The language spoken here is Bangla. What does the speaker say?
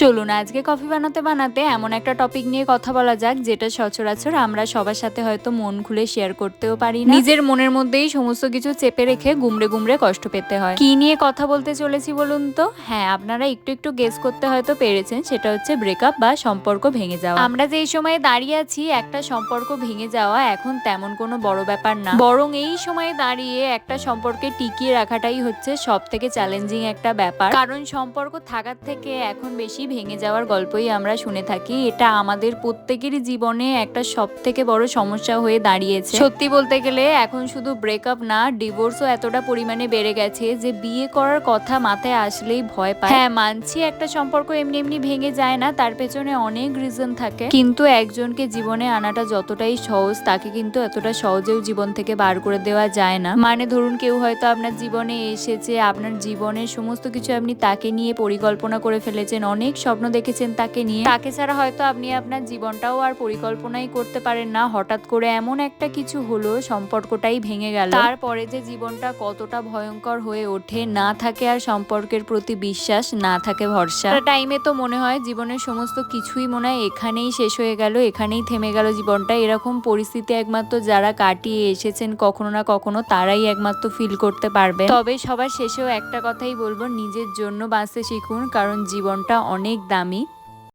চলুন আজকে কফি বানাতে বানাতে এমন একটা টপিক নিয়ে কথা বলা যাক, যেটা সচরাচর আমরা সবার সাথে হয়তো মন খুলে শেয়ার করতেও পারি না। নিজের মনের মধ্যেই সমস্ত কিছু চেপে রেখে গুমড়ে গুমড়ে কষ্ট পেতে হয়। কি নিয়ে কথা বলতে চলেছি বলুন তো? হ্যাঁ আপনারা একটু একটু গেস করতে হয়তো পেরেছেন, সেটা হচ্ছে ব্রেকআপ বা সম্পর্ক ভেঙে যাওয়া। আমরা যে সময়ে দাঁড়িয়ে আছি, একটা সম্পর্ক ভেঙে যাওয়া এখন তেমন কোনো বড় ব্যাপার না। বরং এই সময়ে দাঁড়িয়ে একটা সম্পর্কে টিকিয়ে রাখাটাই হচ্ছে সব থেকে চ্যালেঞ্জিং একটা ব্যাপার। কারণ সম্পর্ক থাকার থেকে এখন বেশি ভেঙে যাওয়ার গল্পই আমরা শুনে থাকি। এটা আমাদের প্রত্যেকেরই জীবনে একটা সব থেকে বড় সমস্যা হয়ে দাঁড়িয়েছে। সত্যি বলতে গেলে এখন শুধু ব্রেকআপ না ডিভোর্সও এতটা পরিমাণে বেড়ে গেছে যে বিয়ে করার কথা মাথায় আসলেই ভয় পায়। হ্যাঁ মানছি একটা সম্পর্ক এমনি এমনি ভেঙে যায় না, তার পেছনে অনেক রিজন থাকে। কিন্তু একজনকে জীবনে আনাটা যতটাই সহজ, তাকে কিন্তু এতটা সহজেও জীবন থেকে বার করে দেওয়া যায় না। মানে ধরুন কেউ হয়তো আপনার জীবনে এসেছে, আপনার জীবনের সমস্ত কিছু আপনি তাকে নিয়ে পরিকল্পনা করে ফেলেছেন, অনেক স্বপ্ন দেখেছেন তাকে নিয়ে। তাকে ছাড়া হয়তো আপনি আপনার জীবনটাও আর পরিকল্পনাই করতে পারেন না। হঠাৎ করে এমন একটা কিছু হলো, সম্পর্কটাই ভেঙে গেল। তারপরে যে জীবনটা কতটা ভয়ঙ্কর হয়ে ওঠে, না থাকে আর সম্পর্কের প্রতি বিশ্বাস, না থাকে ভরসা। টাইমে তো মনে হয় জীবনের সমস্ত কিছুই মনে হয় এখানেই শেষ হয়ে গেল, এখানেই থেমে গেল জীবনটা। এরকম পরিস্থিতি একমাত্র যারা কাটিয়ে এসেছেন, কখনো না কখনো তারাই একমাত্র ফিল করতে পারবে তবে সবার শেষেও একটা কথাই বলব, নিজের জন্য বাঁচতে শিখুন, কারণ জীবনটা অনেক দামি।